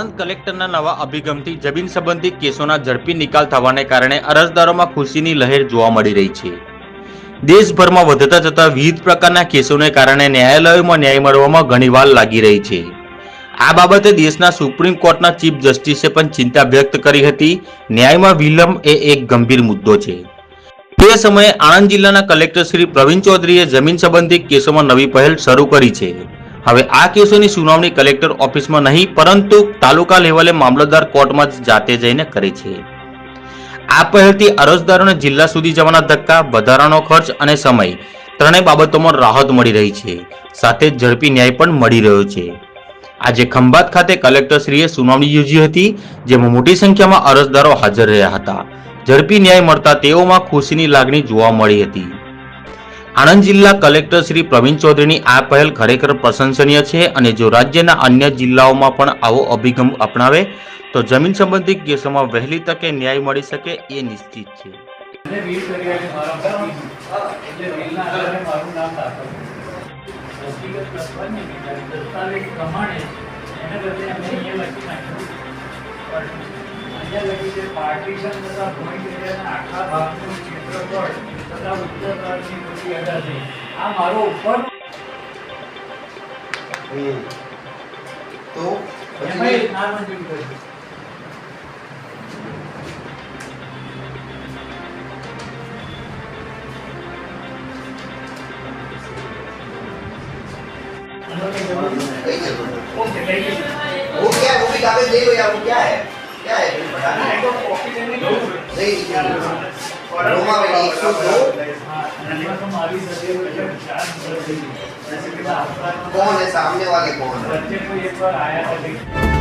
આણંદ કલેક્ટરના નવા અભિગમથી જમીન સંબંધિત કેસોના ઝડપી નિકાલ થવાને કારણે અરજદારોમાં ખુશીની લહેર જોવા મળી રહી છે. દેશભરમાં વધતા જતા વિવિધ પ્રકારના કેસોને કારણે ન્યાયાલયોમાં ન્યાય મળવામાં ઘણી વાર લાગી રહી છે. આ બાબતે દેશના સુપ્રીમ કોર્ટના ચીફ જસ્ટિસે પણ ચિંતા વ્યક્ત કરી હતી. ન્યાયમાં વિલંબ એ એક ગંભીર મુદ્દો છે. તે સમયે આણંદ જિલ્લાના કલેક્ટર શ્રી પ્રવીણ ચૌધરીએ જમીન સંબંધિત કેસોમાં નવી પહેલ શરૂ કરી છે. હવે આ કેસોની સુનાવણી કલેક્ટર ઓફિસમાં નહીં, પરંતુ તાલુકા લેવલે મામલતદાર કોર્ટમાં જ જાતે જઈને કરે છે. આ પહેલથી અરજદારોને જિલ્લા સુધી જવાના ધક્કા, વધારાનો ખર્ચ અને સમય ત્રણેય બાબતોમાં રાહત મળી રહી છે. સાથે ઝડપી ન્યાય પણ મળી રહ્યો છે. આજે ખંભાત ખાતે કલેક્ટરશ્રીએ સુનાવણી યોજી હતી, જેમાં મોટી સંખ્યામાં અરજદારો હાજર રહ્યા હતા. ઝડપી ન્યાય મળતા તેઓમાં ખુશીની લાગણી જોવા મળી હતી. આણંદ જિલ્લા કલેક્ટર શ્રી પ્રવીણ ચૌધરીની આ પહેલ ખરેખર પ્રશંસનીય છે અને જો રાજ્યના અન્ય જિલ્લાઓમાં પણ આવો અભિગમ અપનાવે, તો જમીન સંબંધિત કેસોમાં વહેલી તકે ન્યાય મળી શકે એ નિશ્ચિત છે. પાર્ટીશન તથા બધી અડાધી આ મારો ઉપર હમ. તો એમાંય પછી નામંજૂર કર્યું कहीं चल दो ઓકે લઈ લઈએ. वो क्या है वो भी कागज ले लो यार वो क्या है क्या है फिर पता ના, એ नहीं તો કોપી કરીને લઉં. नहीं कौन है सामने वाले कौन है